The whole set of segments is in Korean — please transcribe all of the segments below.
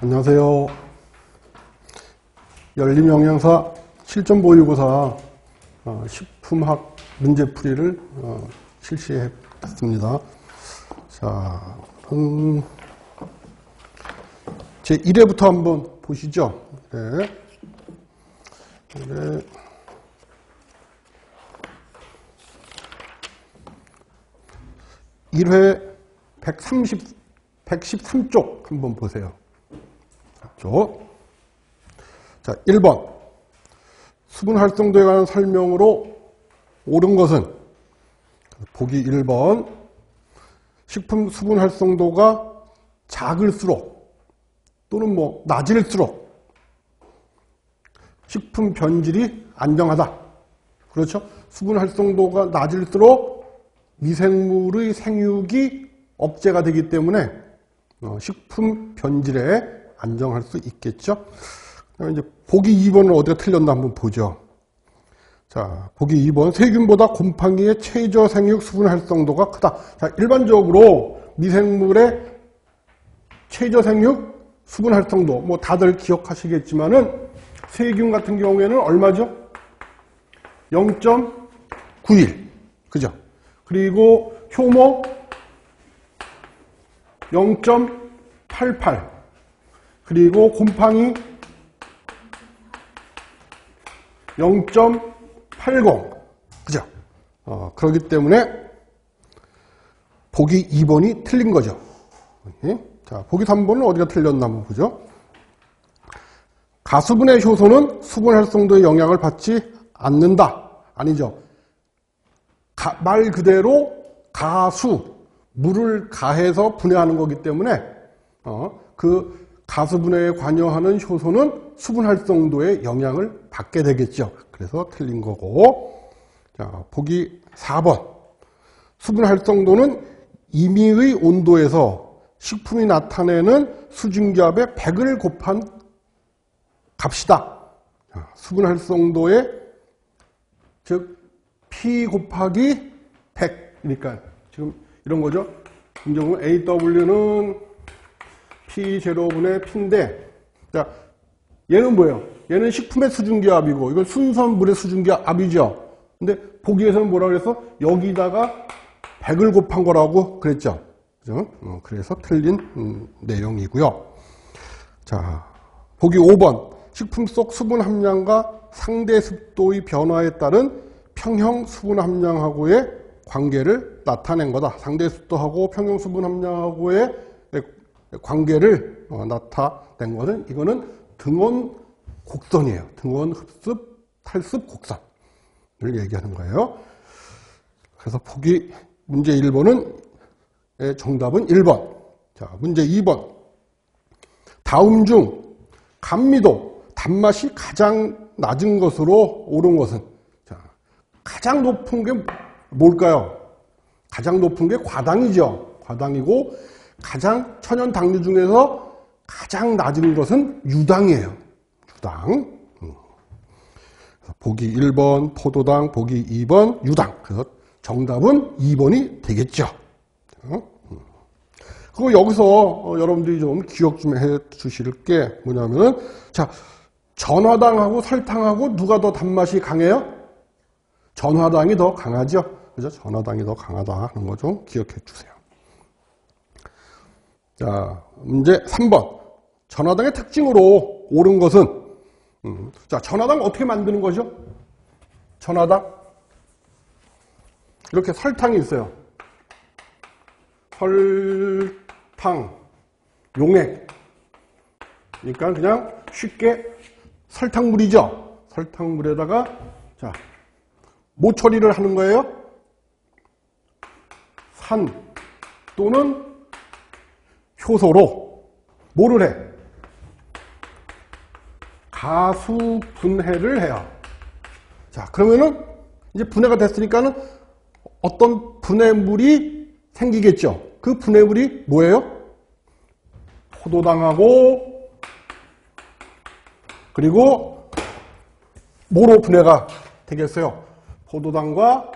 안녕하세요. 열림영양사 실전보유고사 어, 식품학 문제풀이를 어, 실시했습니다. 자, 음, 제 1회부터 한번 보시죠. 네. 네. 일회 130, 113쪽 한번 보세요. 쪽. 자, 1번. 수분 활성도에 관한 설명으로 옳은 것은 보기 1번. 식품 수분 활성도가 작을수록 또는 뭐 낮을수록 식품 변질이 안정하다. 그렇죠? 수분 활성도가 낮을수록 미생물의 생육이 억제가 되기 때문에 어, 식품 변질에 안정할 수 있겠죠. 이제 보기 2번은 어디가 틀렸나 한번 보죠. 자, 보기 2번 세균보다 곰팡이의 최저 생육 수분 활성도가 크다. 자, 일반적으로 미생물의 최저 생육 수분 활성도 뭐 다들 기억하시겠지만은 세균 같은 경우에는 얼마죠? 0.91. 그죠? 그리고 효모 0.88. 그리고 곰팡이 0.80. 그죠? 어, 그렇기 때문에 보기 2번이 틀린 거죠. 예? 자, 보기 3번은 어디가 틀렸나 한번 보죠. 가수분해 효소는 수분 활성도에 영향을 받지 않는다. 아니죠. 가, 말 그대로 가수, 물을 가해서 분해하는 거기 때문에 어, 그 가수분해에 관여하는 효소는 수분 활성도에 영향을 받게 되겠죠. 그래서 틀린 거고. 자, 보기 4번. 수분 활성도는 임의의 온도에서 식품이 나타내는 수증기압의 100을 곱한 값이다. 자, 수분 활성도의 즉 P 곱하기 100. 그러니까 지금 이런 거죠. 김정은 AW는 P0분의 P인데, 자, 얘는 뭐예요? 얘는 식품의 수증기압이고, 이건 순선 물의 수증기압이죠. 근데 보기에서는 뭐라 그래서 여기다가 100을 곱한 거라고 그랬죠. 그죠? 어, 그래서 틀린 음, 내용이고요. 자, 보기 5번. 식품 속 수분 함량과 상대 습도의 변화에 따른 평형 수분 함량하고의 관계를 나타낸 거다. 상대 습도하고 평형 수분 함량하고의 관계를 어, 나타낸 것은 이거는 등원 곡선이에요. 등원 흡습 탈습 곡선을 얘기하는 거예요. 그래서 보기 문제 1번은 정답은 1번. 자, 문제 2번. 다음 중 감미도 단맛이 가장 낮은 것으로 옳은 것은 자, 가장 높은 게 뭘까요? 가장 높은 게 과당이죠. 과당이고 가장 천연 당류 중에서 가장 낮은 것은 유당이에요. 유당. 음. 보기 1번 포도당, 보기 2번 유당. 그래서 정답은 2번이 되겠죠. 어? 음. 그리고 여기서 어, 여러분들이 좀 기억 좀 해 주실 게 뭐냐면은 자 전화당하고 설탕하고 누가 더 단맛이 강해요? 전화당이 더 강하죠. 그죠? 전화당이 더 강하다 하는 거 좀 기억해 주세요. 자, 문제 3번. 전화당의 특징으로 옳은 것은, 음, 자, 전화당 어떻게 만드는 거죠? 전화당? 이렇게 설탕이 있어요. 설탕, 용액. 그러니까 그냥 쉽게 설탕물이죠. 설탕물에다가, 자, 뭐 처리를 하는 거예요? 산 또는 효소로 뭐를 해? 가수 분해를 해요. 자, 그러면은 이제 분해가 됐으니까는 어떤 분해물이 생기겠죠. 그 분해물이 뭐예요? 포도당하고 그리고 뭐로 분해가 되겠어요? 포도당과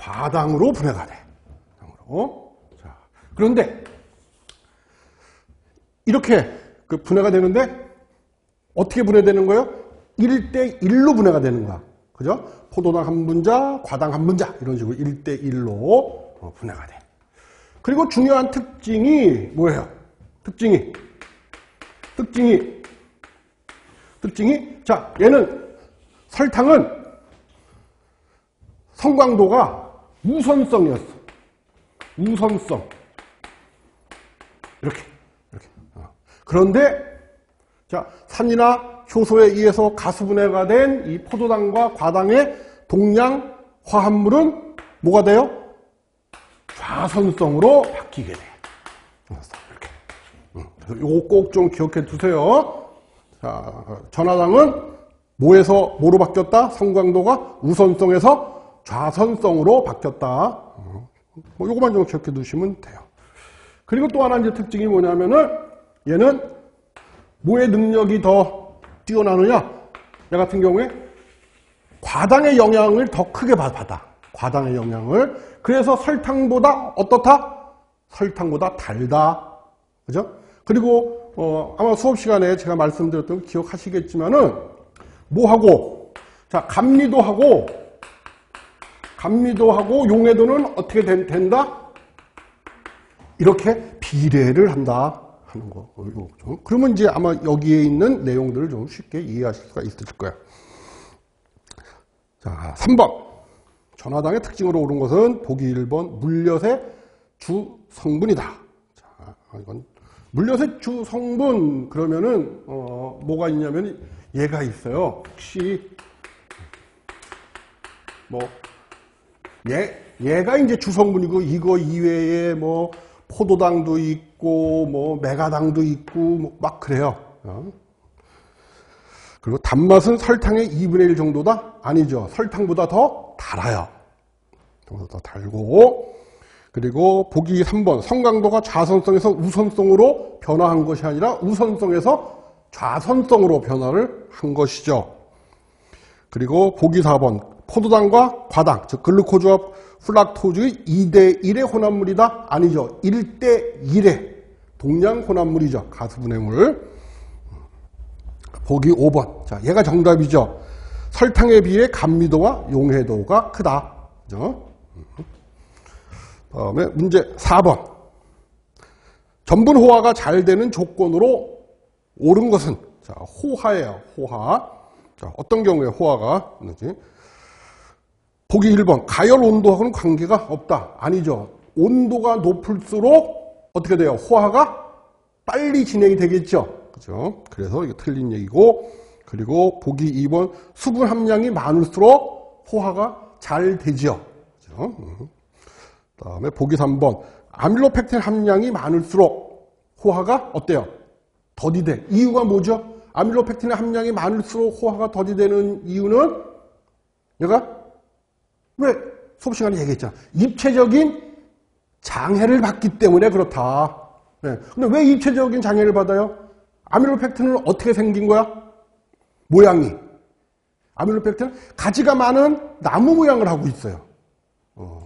과당으로 분해가 돼. 자, 그런데 이렇게 그 분해가 되는데 어떻게 분해되는 거예요? 1대 1로 분해가 되는 거야. 그죠? 포도당 한 분자, 과당 한 분자 이런 식으로 1대 1로 어, 분해가 돼. 그리고 중요한 특징이 뭐예요? 특징이 특징이 특징이 자 얘는 설탕은 성광도가 우선성이었어. 우선성 이렇게 이렇게. 어. 그런데 자 산이나 효소에 의해서 가수분해가 된 이 포도당과 과당의 동량 화합물은 뭐가 돼요? 좌선성으로 바뀌게 돼. 이렇게. 이거 꼭 좀 기억해 두세요. 자, 전화당은 뭐에서 뭐로 바뀌었다? 성광도가 우선성에서 좌선성으로 바뀌었다. 어, 뭐 요거만 좀 기억해 두시면 돼요. 그리고 또 하나 이제 특징이 뭐냐면은 얘는 뭐의 능력이 더 뛰어나느냐? 얘 같은 경우에 과당의 영향을 더 크게 받아. 과당의 영향을. 그래서 설탕보다 어떻다? 설탕보다 달다. 그죠? 그리고 어, 아마 수업 시간에 제가 말씀드렸던 거 기억하시겠지만은 뭐하고 자 감리도 하고 감리도 하고 용해도는 어떻게 된, 된다? 이렇게 비례를 한다 하는 거. 그러면 이제 아마 여기에 있는 내용들을 좀 쉽게 이해하실 수가 있을 거예요. 자, 3번. 전화당의 특징으로 오른 것은 보기 1번 물엿의 주 성분이다. 자, 이건 물엿의 주 성분 그러면은 어, 뭐가 있냐면 얘가 있어요. 혹시 뭐 얘, 얘가 이제 주성분이고 이거 이외에 뭐 포도당도 있고 뭐 메가당도 있고 뭐 막 그래요. 어? 그리고 단맛은 설탕의 2분의 1 정도다? 아니죠. 설탕보다 더 달아요. 더 달고 그리고 보기 3번 성강도가 좌선성에서 우선성으로 변화한 것이 아니라 우선성에서 좌선성으로 변화를 한 것이죠. 그리고 보기 4번 포도당과 과당, 즉 글루코즈와 플락토즈의 2대 1의 혼합물이다? 아니죠. 1대 1의 동량 혼합물이죠. 가수분해물. 보기 5번. 자, 얘가 정답이죠. 설탕에 비해 감미도와 용해도가 크다. 그죠? 다음에 문제 4번. 전분 호화가 잘 되는 조건으로 옳은 것은 자, 호화예요. 호화. 자, 어떤 경우에 호화가 있는지. 보기 1번 가열 온도하고는 관계가 없다. 아니죠. 온도가 높을수록 어떻게 돼요? 호화가 빨리 진행이 되겠죠. 그죠? 그래서 이거 틀린 얘기고 그리고 보기 2번 수분 함량이 많을수록 호화가 잘 되죠. 그죠? 음. 다음에 보기 3번 아밀로펙틴 함량이 많을수록 호화가 어때요? 더디 돼. 이유가 뭐죠? 아밀로펙틴 함량이 많을수록 호화가 더디 되는 이유는 얘가 왜? 수업 시간에 얘기했잖아. 입체적인 장애를 받기 때문에 그렇다. 네. 근데 왜 입체적인 장애를 받아요? 아밀로펙틴은 어떻게 생긴 거야? 모양이. 아밀로펙틴은 가지가 많은 나무 모양을 하고 있어요. 어.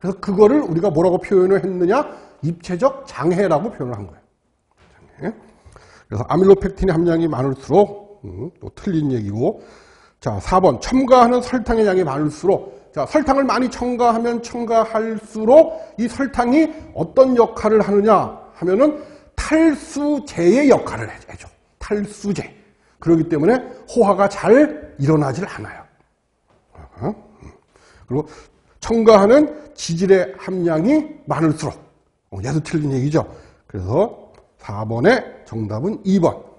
그래서 그거를 우리가 뭐라고 표현을 했느냐? 입체적 장애라고 표현을 한 거예요. 장애. 그래서 아밀로펙틴의 함량이 많을수록 음, 또 틀린 얘기고 자 4번 첨가하는 설탕의 양이 많을수록 자, 설탕을 많이 첨가하면 첨가할수록 이 설탕이 어떤 역할을 하느냐 하면은 탈수제의 역할을 해줘. 탈수제. 그렇기 때문에 호화가 잘 일어나질 않아요. 어? 그리고 첨가하는 지질의 함량이 많을수록 어, 얘도 틀린 얘기죠. 그래서 4번의 정답은 2번.